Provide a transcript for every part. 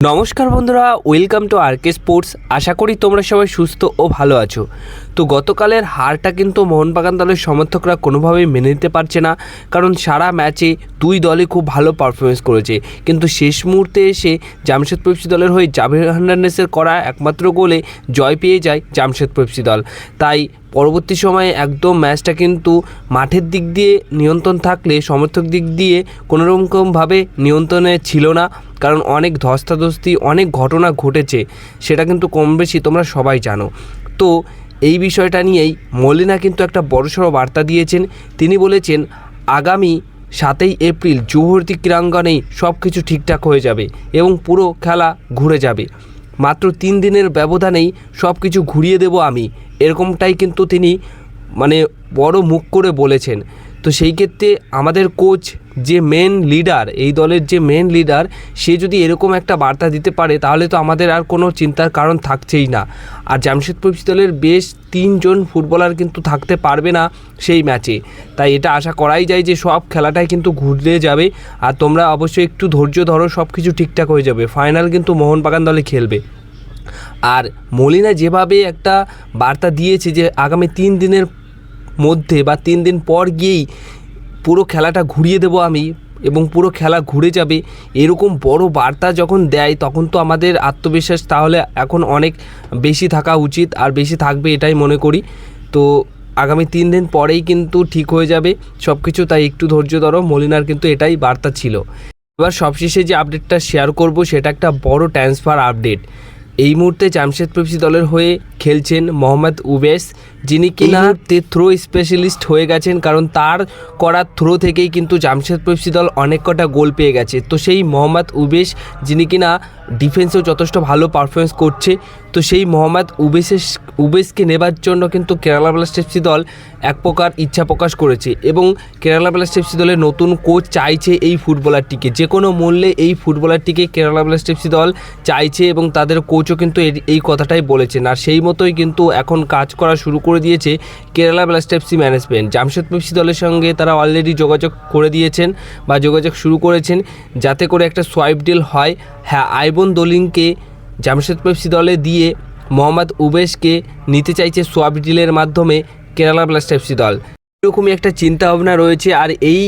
নমস্কার বন্ধুরা welcome to RK sports আশা করি তোমরা সবাই সুস্থ ও ভালো আছো। তো গতকালের হারটা কিন্তু মোহনবাগান দলের সমর্থকরা কোনোভাবেই মেনে নিতে পারছে না, কারণ সারা ম্যাচে দুই দলই খুব ভালো পারফরমেন্স করেছে। কিন্তু শেষ মুহূর্তে এসে জামশেদপুর এফসি দলের হয়ে জাভের হার্নান্ডেসের করা একমাত্র গোলে জয় পেয়ে যায় জামশেদপুর এফসি দল। তাই পরবর্তী সময়ে একদম ম্যাচটা কিন্তু মাঠের দিক দিয়ে নিয়ন্ত্রণ থাকলে, সমর্থক দিক দিয়ে কোনোরকমভাবে নিয়ন্ত্রণে ছিল না, কারণ অনেক ধস্তাধস্তি, অনেক ঘটনা ঘটেছে, সেটা কিন্তু কম বেশি তোমরা সবাই জানো। তো এই বিষয়টা নিয়েই মলিনা কিন্তু একটা বড়সড় বার্তা দিয়েছেন। তিনি বলেছেন, আগামী সাতই এপ্রিল জুহরতি ক্রীড়াঙ্গনেই সব কিছু ঠিকঠাক হয়ে যাবে এবং পুরো খেলা ঘুরে যাবে। মাত্র তিন দিনের ব্যবধানেই সব কিছু ঘুরিয়ে দেব আমি। এরকমটাই কিন্তু তিনি মানে বড় মুখ করে বলেছেন। তো সেই ক্ষেত্রে আমাদের কোচ যে মেন লিডার এই দলের যে মেন লিডার সে যদি এরকম একটা বার্তা দিতে পারে, তাহলে তো আমাদের আর কোনো চিন্তার কারণ থাকছেই না। আর জামশেদপুর দলের বেশ তিনজন ফুটবলার কিন্তু থাকতে পারবে না সেই ম্যাচে তাই এটা আশা করাই যায় যে সব খেলাটাই কিন্তু ঘুরে যাবে। আর তোমরা অবশ্যই একটু ধৈর্য ধরো সব কিছু ঠিকঠাক হয়ে যাবে। ফাইনাল কিন্তু মোহনবাগান দলে খেলবে। আর মলিনা যেভাবে একটা বার্তা দিয়েছে যে আগামী তিন দিনের মধ্যে বা তিন দিন পর গিয়েই পুরো খেলাটা ঘুরিয়ে দেবো আমি এবং পুরো খেলা ঘুরে যাবে। এরকম বড় বার্তা যখন দেয়, তখন তো আমাদের আত্মবিশ্বাস তাহলে এখন অনেক বেশি থাকা উচিত আর বেশি থাকবে এটাই মনে করি। তো আগামী তিন দিন পরেই কিন্তু ঠিক হয়ে যাবে সব কিছু তাই একটু ধৈর্য ধরো। মলিনার কিন্তু এটাই বার্তা ছিল। এবার সবশেষে যে আপডেটটা শেয়ার করব, সেটা একটা বড় ট্রান্সফার আপডেট এই মুহূর্তে জামশেদপুর এফসি দলের হয়ে খেলছেন মোহাম্মদ উবেস যিনি কিনা থ্রো স্পেশালিস্ট হয়ে গেছেন কারণ তার করা থ্রো থেকেই কিন্তু জামশেদপুর এফসি দল অনেক কটা গোল পেয়ে গেছে। তো সেই মোহাম্মদ উবেশ যিনি কিনা ডিফেন্সেও যথেষ্ট ভালো পারফরমেন্স করছে তো সেই মোহাম্মদ উবেশের উবেশকে নেবার জন্য কিন্তু কেরালা ব্লাস্ট এফসি দল এক প্রকার ইচ্ছা প্রকাশ করেছে এবং কেরালা ব্লাস্ট এফসি দলের নতুন কোচ চাইছে এই ফুটবলারটিকে যে কোনো মূল্যে এই ফুটবলারটিকে কেরালা ব্লাস্ট এফসি দল চাইছে এবং তাদের কোচও কিন্তু এই কথাটাই বলেছেন। আর সেই মতোই কিন্তু এখন কাজ করা শুরু করে দিয়েছে Kerala blast FC management. Jamshedpur FC দলের সঙ্গে তারা অলরেডি যোগাযোগ করে দিয়েছেন বা যোগাযোগ শুরু করেছেন, যাতে করে একটা সোয়াইপ ডিল হয়। হ্যাঁ আইবন দলিংকে জামশেদপুর এফসি দলে দিয়ে মোহাম্মদ উবেশকে নিতে চাইছে সোয়াইপ ডিলের মাধ্যমে কেরালা ব্লাস্ট এফসি দল। এরকমই একটা চিন্তা ভাবনা রয়েছে, আর এই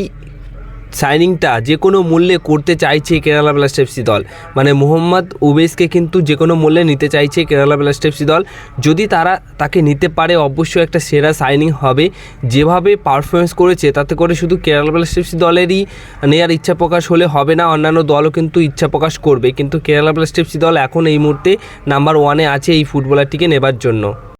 সাইনিংটা যে কোনো মূল্যে করতে চাইছে কেরালা ব্লাস্ট এফসি দল। মানে মোহাম্মদ উবেসকে কিন্তু যে কোনো মূল্যে নিতে চাইছে কেরালা ব্লাস্ট এফসি দল। যদি তারা তাকে নিতে পারে, অবশ্যই একটা সেরা সাইনিং হবে। যেভাবে পারফরমেন্স করেছে, তাতে করে শুধু কেরালা ব্লাস্ট এফসি দলেরই নেওয়ার ইচ্ছা প্রকাশ হলে হবে না, অন্যান্য দলও কিন্তু ইচ্ছা প্রকাশ করবে। কিন্তু কেরালা ব্লাস্ট এফসি দল এখন এই মুহূর্তে নাম্বার ওয়ানে আছে এই ফুটবলারটিকে নেবার জন্য।